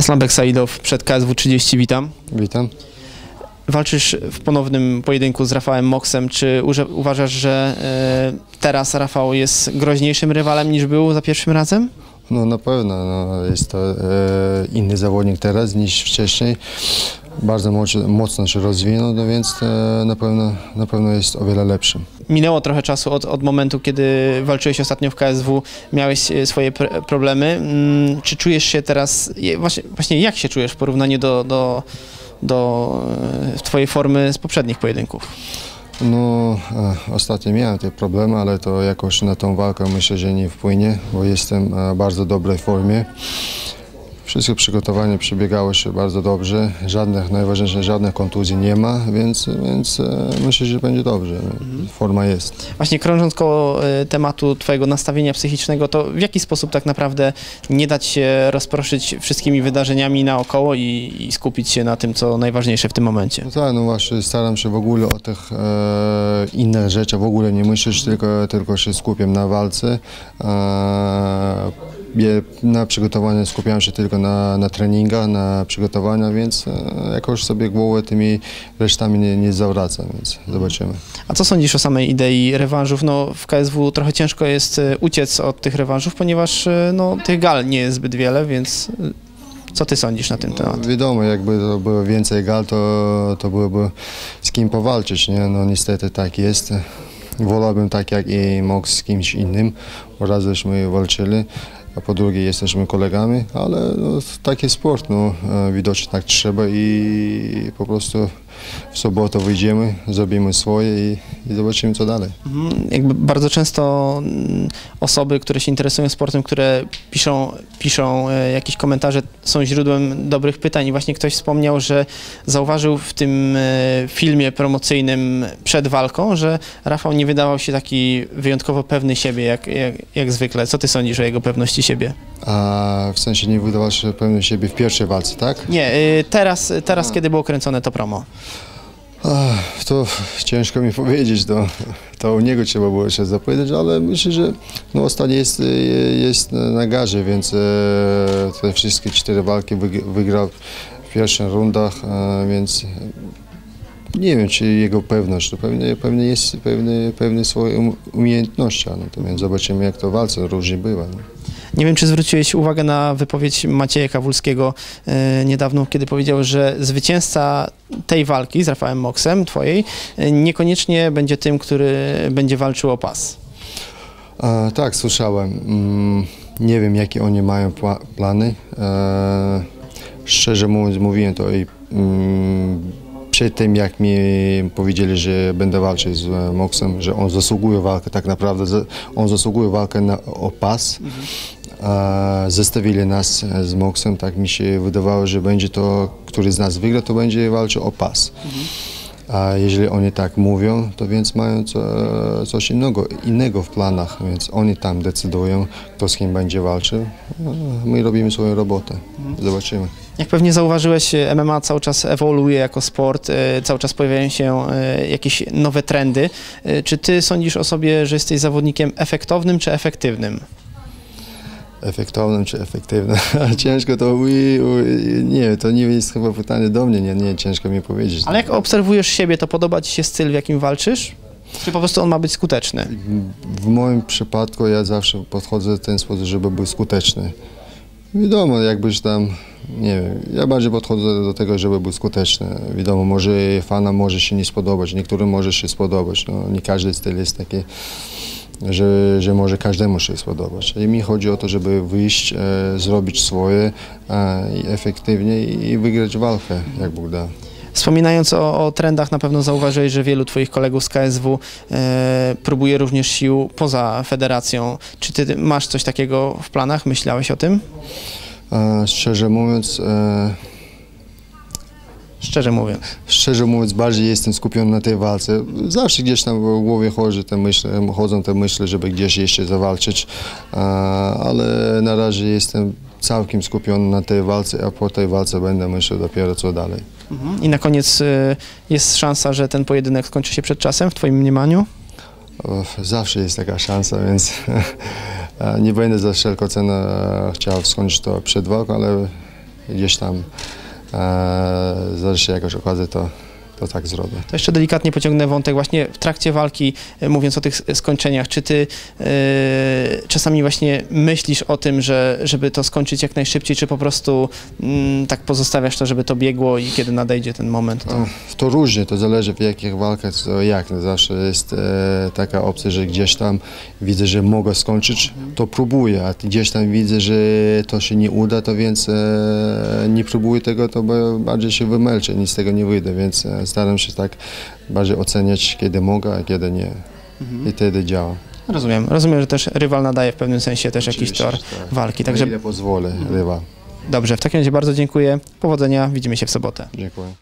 Aslambek Saidow przed KSW 30, witam. Witam. Walczysz w ponownym pojedynku z Rafałem Moksem. Czy uważasz, że e, teraz Rafał jest groźniejszym rywalem niż był za pierwszym razem? No na pewno no, jest to e, inny zawodnik teraz niż wcześniej. Bardzo moc- mocno się rozwinął, no więc e, na, pewno, na pewno jest o wiele lepszy. Minęło trochę czasu od, od momentu, kiedy walczyłeś ostatnio w KSW, miałeś e, swoje pr- problemy. Mm, Czy czujesz się teraz, właśnie, właśnie jak się czujesz w porównaniu do, do, do e, twojej formy z poprzednich pojedynków? No e, ostatnio miałem te problemy, ale to jakoś na tą walkę myślę, że nie wpłynie, bo jestem w bardzo dobrej formie. Wszystkie przygotowanie przebiegało się bardzo dobrze, żadnych, najważniejsze, żadnych kontuzji nie ma, więc, więc e, myślę, że będzie dobrze. Forma jest. Właśnie krążąc koło e, tematu Twojego nastawienia psychicznego, to w jaki sposób tak naprawdę nie dać się rozproszyć wszystkimi wydarzeniami naokoło i, i skupić się na tym, co najważniejsze w tym momencie? No tak, no właśnie staram się w ogóle o tych e, innych rzeczach w ogóle nie myśleć, tylko, tylko się skupiam na walce. E, na przygotowaniu skupiam się tylko na, na treningach, na przygotowaniu, więc e, jakoś sobie głowę tymi resztami nie, nie zawracam, więc zobaczymy. A co sądzisz o samej idei rewanżów? No, w KSW trochę ciężko jest e, uciec od tych rewanżów, ponieważ e, no, tych gal nie jest zbyt wiele, więc co Ty sądzisz na ten temat? Wiadomo, jakby to było więcej gal, to, to byłoby z kim powalczyć, nie? No niestety tak jest. Wolałbym tak jak i mógł z kimś innym, bo raz żeśmy walczyli, a po drugie jesteśmy kolegami, ale no, taki sport, no, e, widocznie tak trzeba i po prostu w sobotę wyjdziemy, zrobimy swoje i, i zobaczymy co dalej. Mhm, Jakby bardzo często mm, osoby, które się interesują sportem, które piszą, piszą e, jakieś komentarze, są źródłem dobrych pytań. I właśnie ktoś wspomniał, że zauważył w tym e, filmie promocyjnym przed walką, że Rafał nie wydawał się taki wyjątkowo pewny siebie, jak, jak, jak zwykle. Co ty sądzisz o jego pewności siebie? A w sensie nie wydawał się pewny siebie w pierwszej walce, tak? Nie, e, teraz, teraz kiedy było kręcone to promo. Ach, to ciężko mi powiedzieć, to, to u niego trzeba było się zapytać, ale myślę, że no, ostatnio jest, jest na garze, więc e, te wszystkie cztery walki wyg- wygrał w pierwszych rundach, e, więc nie wiem, czy jego pewność, to pewnie, pewnie jest pewny, pewny swoje um- umiejętności, natomiast zobaczymy jak to walce różnie bywa. No. Nie wiem, czy zwróciłeś uwagę na wypowiedź Macieja Kawulskiego e, niedawno, kiedy powiedział, że zwycięzca tej walki z Rafałem Moksem, twojej, e, niekoniecznie będzie tym, który będzie walczył o pas. E, tak, słyszałem. Mm, nie wiem, jakie oni mają pła- plany. E, szczerze mówiąc, mówiłem to i mm, przed tym, jak mi powiedzieli, że będę walczyć z e, Moksem, że on zasługuje walkę, tak naprawdę on zasługuje walkę na, o pas. E, zestawili nas z Moksem, tak mi się wydawało, że będzie to, który z nas wygra, to będzie walczył o pas. A jeżeli oni tak mówią, to więc mają co, coś innego, innego w planach, więc oni tam decydują, kto z kim będzie walczył. My robimy swoją robotę. Zobaczymy. Jak pewnie zauważyłeś, e, MMA cały czas ewoluuje jako sport, e, cały czas pojawiają się e, jakieś nowe trendy. E, Czy ty sądzisz o sobie, że jesteś zawodnikiem efektownym czy efektywnym? Efektownym czy efektywnym? ciężko to, ui, ui, nie, to nie jest chyba pytanie do mnie, nie, nie, ciężko mi powiedzieć. Ale jak obserwujesz siebie, to podoba ci się styl, w jakim walczysz? Czy po prostu on ma być skuteczny? W moim przypadku ja zawsze podchodzę w ten sposób, żeby był skuteczny. Wiadomo, jakbyś tam, nie wiem, ja bardziej podchodzę do tego, żeby był skuteczny. Wiadomo, może fanom może się nie spodobać, niektórym może się spodobać. No, nie każdy styl jest taki, że, że może każdemu się spodobać. I mi chodzi o to, żeby wyjść, e, zrobić swoje e, i efektywnie i wygrać walkę, jak Bóg da. Wspominając o, o trendach, na pewno zauważyłeś, że wielu Twoich kolegów z KSW e, próbuje również sił poza federacją. Czy Ty masz coś takiego w planach? Myślałeś o tym? E, szczerze mówiąc, e, Szczerze mówiąc. Szczerze mówiąc, bardziej jestem skupiony na tej walce. Zawsze gdzieś tam w głowie chodzi te myśli, chodzą te myśli, żeby gdzieś jeszcze zawalczyć, a, ale na razie jestem całkiem skupiony na tej walce, a po tej walce będę myślał dopiero co dalej. I na koniec e, jest szansa, że ten pojedynek skończy się przed czasem, w Twoim mniemaniu? Zawsze jest taka szansa, więc nie będę za wszelką cenę chciał skończyć to przed walką, ale gdzieś tam e, zależy jakaś okazja, to, to tak zrobię. To jeszcze delikatnie pociągnę wątek właśnie w trakcie walki, e, mówiąc o tych skończeniach. Czy ty e, czasami właśnie myślisz o tym, że, żeby to skończyć jak najszybciej, czy po prostu mm, tak pozostawiasz to, żeby to biegło i kiedy nadejdzie ten moment, to... To, to różnie, to zależy w jakich walkach, co jak. No zawsze jest e, taka opcja, że gdzieś tam widzę, że mogę skończyć, to próbuję, a gdzieś tam widzę, że to się nie uda, to więc e, nie próbuję tego, to bardziej się wymęczę, nic z tego nie wyjdę, więc e, staram się tak bardziej oceniać, kiedy mogę, a kiedy nie. I wtedy działa. Rozumiem. Rozumiem, że też rywal nadaje w pewnym sensie też jakiś Oczywiście, tor tak. walki. Także... Także ile pozwolę, rywa. dobrze, w takim razie bardzo dziękuję. Powodzenia, widzimy się w sobotę. Dziękuję.